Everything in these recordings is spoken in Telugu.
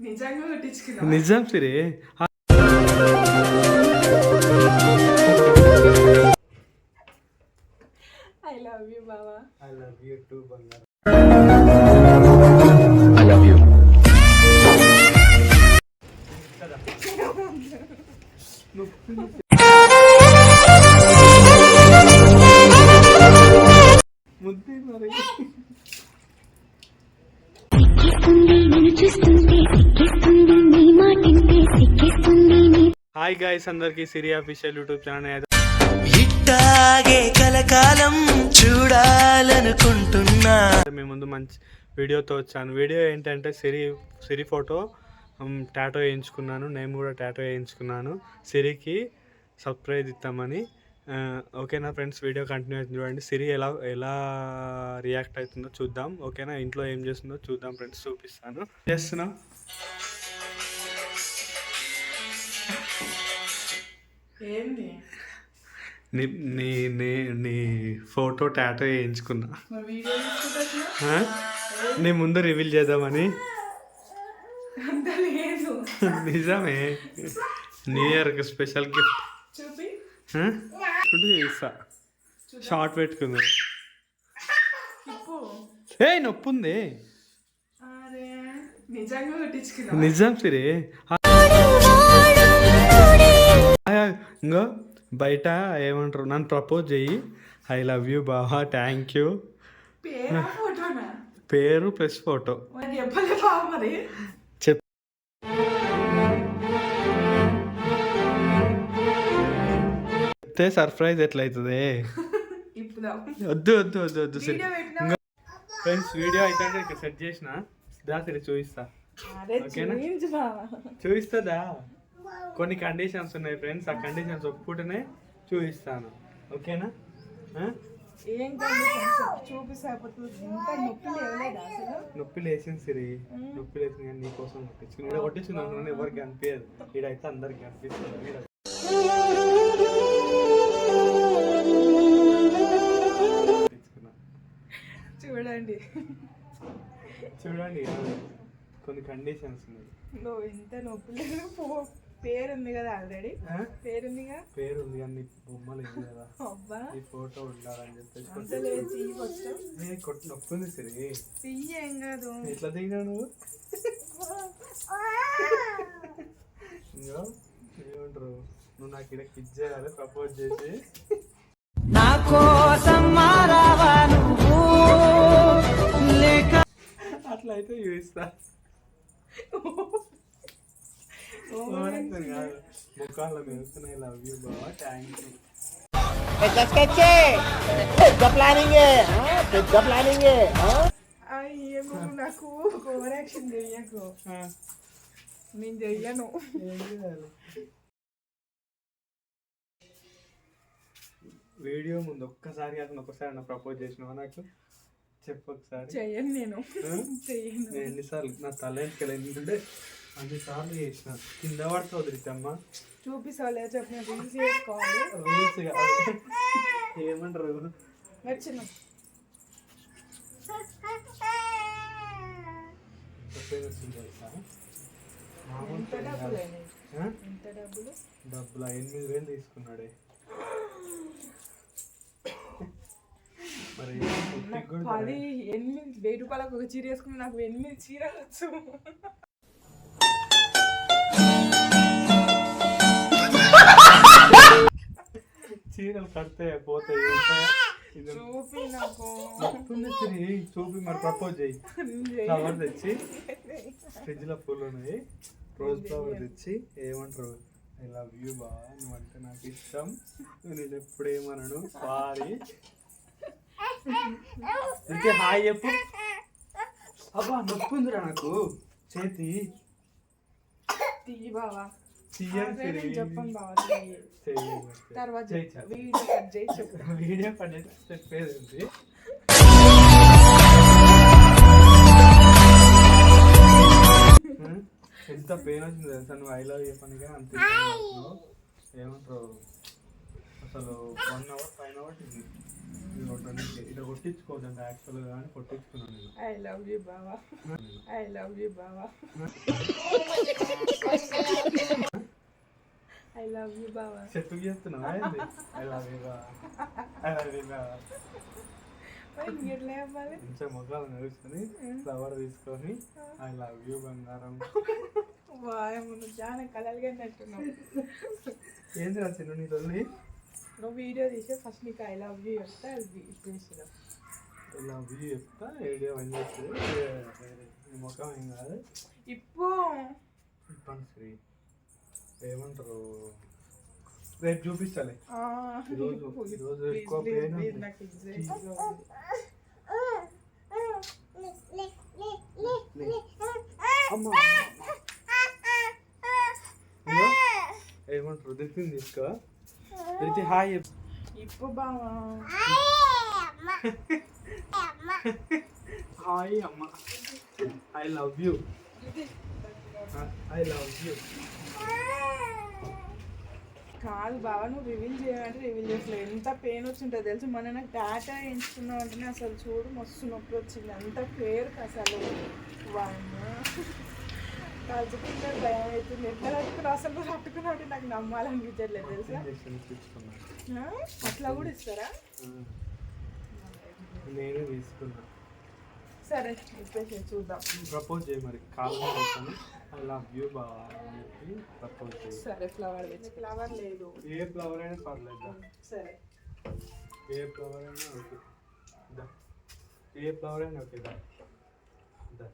నిజంగా నిజం సిరే. సిక్కిస్తుంది నిన్ను చూస్తుంటే సిక్కిస్తుంది నీ మాటింటే సిక్కిస్తుంది నీ హాయ్ గాయస్ అందరికి సిరి అఫీషియల్ యూట్యూబ్ ఛానల్ ఇట్టాగే కలకాలం చూడాలనుకుంటున్నా. మీ ముందు మంచి వీడియోతో వచ్చాను. వీడియో ఏంటంటే సిరి సిరి ఫోటో టాటో వేయించుకున్నాను. నేను కూడా టాటో వేయించుకున్నాను. సిరికి సర్ప్రైజ్ ఇస్తామని ఓకేనా ఫ్రెండ్స్ వీడియో కంటిన్యూ అవుతుంది చూడండి. సిరి ఎలా ఎలా రియాక్ట్ అవుతుందో చూద్దాం. ఓకేనా ఇంట్లో ఏం చేస్తుందో చూద్దాం ఫ్రెండ్స్ చూపిస్తాను. చేస్తున్నాం. ఏంది? నీ నీ నీ నీ ఫోటో టాటో వేయించుకున్నా? నీ ముందు రివీల్ చేద్దామని. నిజమే. న్యూ ఇయర్కి స్పెషల్ గిఫ్ట్. చూపి. చూపిస్తా షార్ట్ పెట్టుకుంది. ఏ నొప్పి ఉంది నిజం సిరి. ఇంకో బయట ఏమంటారు నన్ను ప్రపోజ్ చెయ్యి. ఐ లవ్ యూ బావా థ్యాంక్ యూ. పేరు ప్లస్ ఫోటో. చెప్తే సర్ప్రైజ్ ఎట్లయితుంది? వద్దు వద్దు వద్దు వద్దు ఫ్రెండ్స్ వీడియో అయితే ఇక్కడ సెట్ చేసిన. దా సిరి చూపిస్తా. చూపిస్తుందా? కొన్ని కండిషన్స్ ఉన్నాయి ఫ్రెండ్స్ ఆ కండిషన్స్ ఒప్పుకుంటేనే చూపిస్తాను. ఓకేనా? నొప్పి లేచింది సిరి. నొప్పి లేచింది కానీ నీకోసం కొట్టించుకుని అనుకున్నాను ఎవరికి అనిపించదు ఈడైతే అందరికి అనిపిస్తుంది. చూడండి కొన్ని కండిషన్స్ ఉన్నాయి. నువ్వు ఇంత నొప్పి లేదు. పో పేరుంది కదా ఆల్రెడీ? పేరుందిగా? పేరు ఉంది కానీ బొమ్మలు ఉంది కదా. అబ్బా. ఈ ఫోటో ఉండాలని చెప్పేసి లేదు కొట్టి నొప్పి ఉంది సిరి. చెయ్యి ఏం కాదు. ఎట్లా దిగినావు నువ్వు? ఇంకో ఏమంటారు? నువ్వు నాకు ఇక్కడ కిడ్ చేయాలి ప్రపోజ్ చేసి. చూపిస్తా ముఖాల్లో మెరుస్తున్నాయి లవ్ యూ బాబా థ్యాంక్ యూ అయ్యో నాకు ఓవర్ యాక్షన్ చెయ్యకు నేను చెయ్యను వీడియో ముందు ఒక్కసారి కాకుండా ఒక్కసారి నా ప్రపోజ్ చేసినావా నాకు చెప్పు ఒకసారి. చెయ్యను నేను? చెయ్యను. నేను ఎన్నిసార్లు నా తల ఎందుకంటే అన్నిసార్లు చేసిన. కింద పడితే వదిలితమ్మా చూపిస్తావులే చెప్పిన రీల్స్ చేసుకోవాలి. రీల్స్ కాదు. ఏమంటారు? పెయిన్ డబ్బులు? ఎనిమిది వేలు తీసుకున్నాడే. నాకు పది ఎనిమిది వెయ్యి రూపాయలకు ఒక చీర వేసుకుని నాకు ఎనిమిది చీరలు వచ్చు. చీరలు కడితే పోతాయి చూపి నాకు సిరి చూపి మరి ప్రపోజ్ చేయి. ఫ్లవర్ తెచ్చి ఫ్రిడ్జ్లో పూలు ఉన్నాయి రోజ్ ఫ్లవర్ తెచ్చి ఏమంటారు? ఐ లవ్ యూ బా నువ్వంటే నాకు ఇష్టం. నేను ఎప్పుడు ఏమనను? సారీ ఇంకే హాయ్ చెప్పు అబ్బా నొప్పి ఉందిరా నాకు చేతి తీయి బావా చెయ్యను అదే నేను సిరి చెప్పను బావా చెయ్యి. చెయ్యను. తర్వాత చెయ్యి చెప్తా. చెప్పు. వీడియో కట్ చేసి చెప్పు వీడియో పని చెప్పేది? ఎంత పెయిన్ వచ్చింది తెలుసా నువ్వు ఐ లవ్ చెప్పనిగా అంత ఇష్టం చేస్తున్నావు. ఏమంటారు అసలు వన్ అవర్ ఫైవ్ అవర్ ఇట్లా కొట్టించుకోవద్దండి యాక్చువల్గా కానీ కొట్టించుకున్నాను నేను ఐ లవ్ యూ బావా ఐ లవ్ యూ బావా ఐ లవ్ యూ బావా చెట్టు చేస్తున్నావా I love you I love you చెప్పాలి కొంచెం మొక్కలు నడుచుకొని ఫ్లవర్ తీసుకొని ఐ లవ్ యూ బంగారం. చాలా కలలుగా ఏంది రా చిన్న నీ తల్లి? నువ్వు వీడియో తీసే ఫస్ట్ నీకు ఐ లవ్ యూ చెప్తే ఇప్పించినావు ఐ లవ్ యూ చెప్తా ఏడియో అని చేస్తుంది ముఖం ఏం కాదు ఇప్పు ఇప్పండి శ్రీ ఏమంటారు రేపు చూపించాలి ఆ, ఈరోజు ఈరోజు ఎక్కువ పెయిన్ ఏమంటారు దిత్తిని తీసుకో దిత్తి హాయ్. ఇప్పు బావా. హాయ్ అమ్మ. I love you. I love you. కాదు బావా నువ్వు రివీల్ చేయాలంటే రివీల్ చేసలేదు ఎంత పెయిన్ వచ్చింటుందో తెలుసు. మొన్న నాకు టాటా ఎంచుకున్నావు అంటేనే అసలు చూడు మస్తు నొప్పి వచ్చింది. అంత పేరు అసలు? వామ్మ కలుసుకుంటే భయం అవుతుంది. ఎట్లా కట్టుకున్నా అసలు కట్టుకున్నట్టు నాకు నమ్మాలనిపించట్లేదు తెలుసా? అట్లా కూడా ఇస్తారా? నేనే తీసుకున్నా. సరే చూద్దాం. ప్రపోజ్ చేయి మరి. కాల్ ఐ లవ్ యూ బావా అని చెప్పి ప్రపోజ్ చేయి. సరే ఫ్లవర్ ఫ్లవర్ లేదు. ఏ ఫ్లవర్ అయినా పర్లేదు సరే. ఏ ఫ్లవర్ అయినా ఓకే. దా. ఏ ఫ్లవర్ అయినా ఓకే దా దా.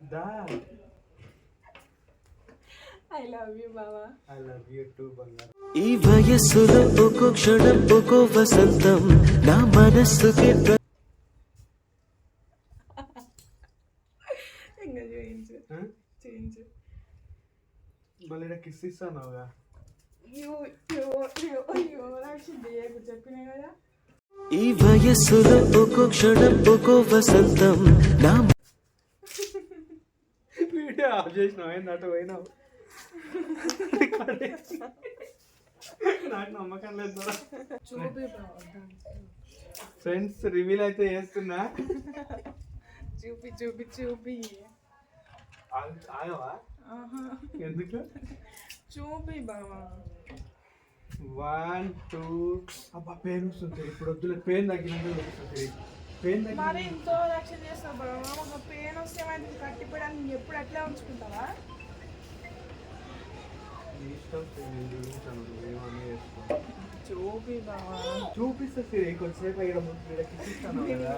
దా. ఐ లవ్ యూ బావా ఐ లవ్ యూ టూ బంగారం ఈ వయస్సులో ఒక్కో క్షణం ఒక్కో వసంతం నా మనస్సుకి ప్ర- ఇంకా చేయించు. ఆ? చేయించు. మళ్ళీ కిస్ కదా ఈ వయస్సులో ఒక్కో క్షణం ఒక్కో వసంతం నా ఆఫ్ చేసినావు ఏంది అటు పోయినావు? నాకు నమ్మకం లేదు ఫ్రెండ్స్ రివీల్ అయితే చేస్తున్నా. చూపి చూపి చూపి. ఆగ- ఆగవా? ఎందుకు? చూపి బావా. వన్ టూ అబ్బా పెయిన్ వస్తుంది. ఇప్పుడు వద్దులే పెయిన్ తగ్గినాక చూపిస్తుంది పెయిన్ మరి ఎంతో రక్షణ చేస్తావు ఒక పెయిన్ వస్తే ఏమైంది కట్టిపోయడానికి ఎప్పుడు అట్లా ఉంచుకుంటావా? చూపి చూపిస్తా సిరి కొంచెంసేపు ఇక్కడ ముందు ఇక్కడ కిస్ ఇస్తాను నేను కదా.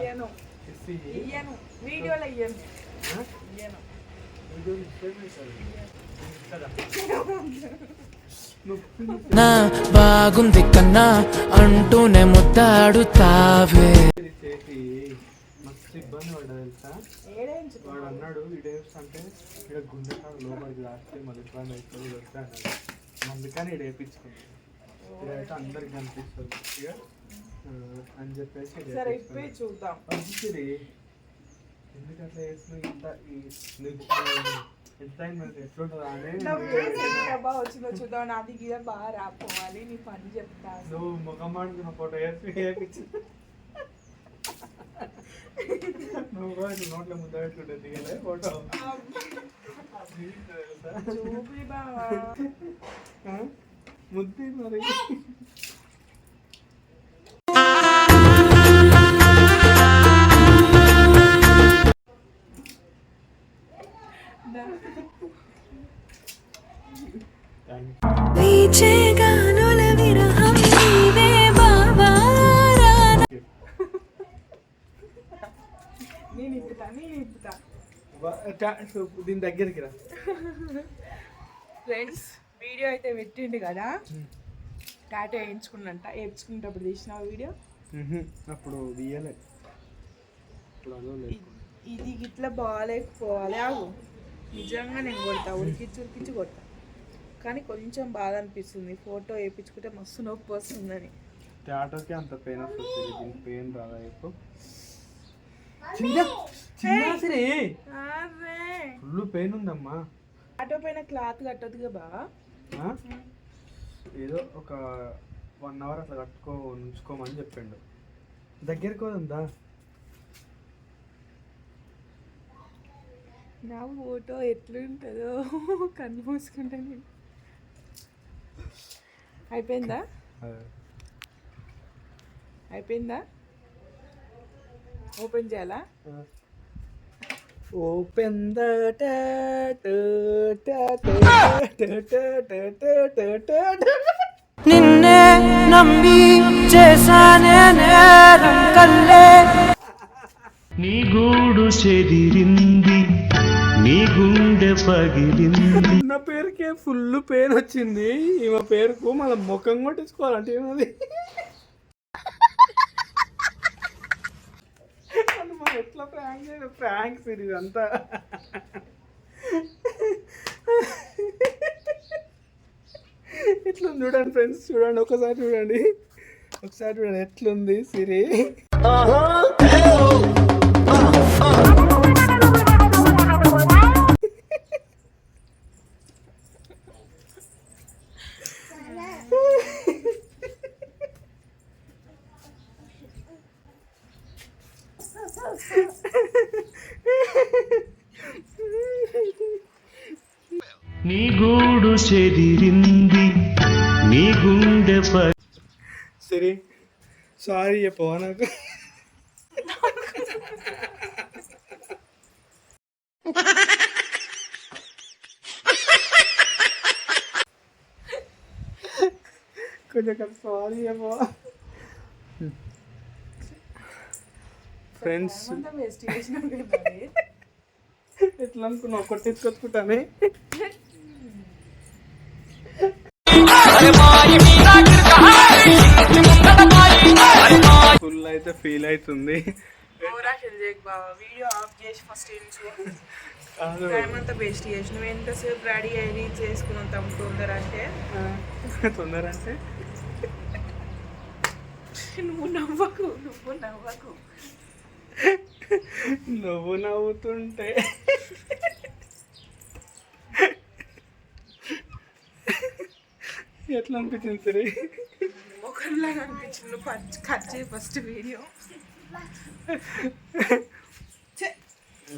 ఇయ్యను. వీడియోలో ఇయ్యను? ఇయ్యను. ఇస్తే. కదా. నా బాగుంది కన్నా అంటూనే ఇబ్బంది పడ్డా తెలుసా ఏడేంచు వాడు అన్నాడు ఇడేస్ అంటే ఇక్కడ గుండె కాడ లోపలికి లాస్తే మళ్ళీ ఇబ్బంది అవుతుంది వద్దా అన్నాడు అందుకని ఇక్కడ వేయించుకున్నాను ఇదైతే అందరికి కనిపిస్తుంది. ఇక ఆ, అని చెప్పేసి చూద్దాం. ఎందుకంటే ఇంత బాగా వచ్చిందో చూద్దాం. నాది గిద బాగా రాపోవాలి నీ పని చెప్తా. నువ్వు ముఖం ఫోటో వేసి వేపించి నువ్వు కూడా నీ నోట్ల ముద్ద పెట్టుకుంటే దిగలే ఫోటో చూపి బావా. ముద్ది మరి? నేను ఇప్పుతా నేను ఇప్పుతా. దీని దగ్గరికి రా. ఫ్రెండ్స్ వీడియో అయితే పెట్టిండు కదా? టాటా వేయించుకున్నంట వేయించుకునేటప్పుడు తీసిన వీడియో? అప్పుడు తీయలే. ఇది ఇట్లా బాగాలేకపోవాలి. ఆగు. నిజంగా నేను కొడతా ఉరికిచ్చి ఉరికిచ్చి కొడతా. కానీ కొంచెం బాధ అనిపిస్తుంది. ఫోటో వేయించుకుంటే మస్తు నొప్పి వస్తుందని. థియేటర్కి అంత పెయిన్ వస్తుంది. పెయిన్ రాదా ఇప్పుడు చిన్న చిన్న సరే అరే! ఫుల్ పెయిన్ ఉందమ్మా. ఆటో పైన క్లాత్ కట్టదుగా ఆ? ఏదో ఒక వన్ అవర్ అట్లా కట్టుకో ఉంచుకోమని చెప్పిండు. దగ్గరికి ఉందా నా ఫోటో ఎట్లుంటుందో కళ్ళు మూసుకుంటే నేను. అయిపోయిందా? అయిపోయిందా? ఓపెన్ చేయాలా ఓపెన్ ద నిన్నే నమ్మి చేశానే నేరం కల్లే నీ గూడు చెదిరింది నీ గుండె పగిలింది నా పేరుకే ఫుల్ పెయిన్ వచ్చింది ఈమె పేరుకు మళ్ళీ ముఖం కొట్టించుకోవాలంటే ఏమది అది మనం ఎట్లా ప్రాంక్ చేయడం ప్రాంక్ సిరీస్ అంతా ఎట్లుంది చూడండి ఫ్రెండ్స్ చూడండి ఒకసారి చూడండి. ఒకసారి చూడండి ఎట్లుంది సిరి? నీ గూడు చెదిరింది నీ గుండె సరే సారీ చెప్పవా నాకు? కొంచెం సారీ చెప్పవా? ఫ్రెండ్స్. ఎట్లా అనుకున్నావు? కొట్టించుకొచ్చుకుంటానే ఫుల్ అయితే ఫీల్ అవుతుంది. ఓవరాక్షన్ చేయకు బావ వీడియో ఆఫ్ చేసి ఫస్ట్ ఇంచు కాదు. టైం అంతా వేస్ట్ చేసి. నువ్వు ఎంతసేపు రెడీ అయ్యి చేసుకున్నాం తమ్ము తొందర అంటే? తొందర అంటే? నువ్వు నవ్వకు నువ్వు నవ్వకు. నువ్వు నవ్వుతుంటే. ఎట్లా అనిపించింది సరే? ఒకరిలాగా అనిపించింది. కట్ చేయి ఫస్ట్ వీడియో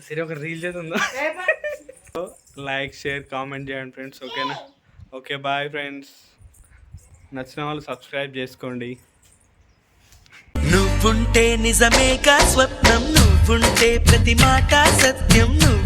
సరే ఒక రీల్ చేస్తుందా లైక్ షేర్ కామెంట్ చేయండి ఫ్రెండ్స్ ఓకేనా? Okay bye friends. నచ్చిన వాళ్ళు సబ్స్క్రైబ్ చేసుకోండి. నువ్వుంటే నిజమేగా స్వప్నం నువ్వుంటే ప్రతి మాట సత్యం నువ్వు